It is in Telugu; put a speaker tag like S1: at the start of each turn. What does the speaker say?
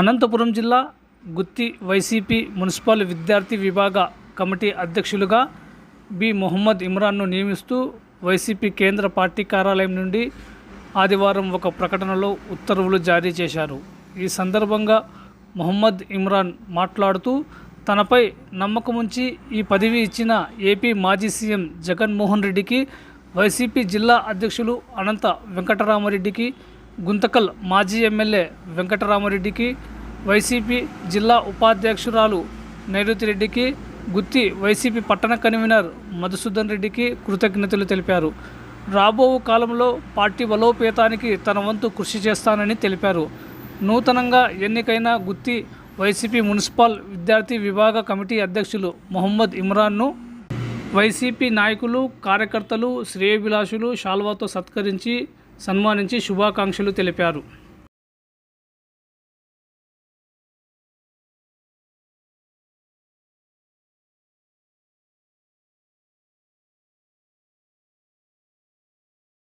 S1: అనంతపురం జిల్లా గుత్తి వైసీపీ మున్సిపల్ విద్యార్థి విభాగ కమిటీ అధ్యక్షులుగా బి. మొహమ్మద్ ఇమ్రాన్ను నియమిస్తూ వైసీపీ కేంద్ర పార్టీ కార్యాలయం నుండి ఆదివారం ఒక ప్రకటనలో ఉత్తర్వులు జారీ చేశారు. ఈ సందర్భంగా మొహమ్మద్ ఇమ్రాన్ మాట్లాడుతూ తనపై నమ్మకముంచి ఈ పదవి ఇచ్చిన ఏపీ మాజీ సీఎం జగన్మోహన్ రెడ్డికి వైసీపీ జిల్లా అధ్యక్షులు అనంత వెంకటరామరెడ్డికి గుంతకల్ మాజీ ఎమ్మెల్యే వెంకటరామరెడ్డికి వైసీపీ జిల్లా ఉపాధ్యక్షురాలు నైరుతిరెడ్డికి గుత్తి వైసీపీ పట్టణ కన్వీనర్ మధుసూదన్ రెడ్డికి కృతజ్ఞతలు తెలిపారు. రాబో కాలంలో పార్టీ బలోపేతానికి తన వంతు కృషి చేస్తానని తెలిపారు. నూతనంగా ఎన్నికైన గుత్తి వైసీపీ మున్సిపల్ విద్యార్థి విభాగ కమిటీ అధ్యక్షులు మొహమ్మద్ ఇమ్రాన్ను వైసీపీ నాయకులు కార్యకర్తలు శ్రేయభిలాషులు షాల్వాతో సత్కరించి సన్మానించి శుభాకాంక్షలు తెలిపారు.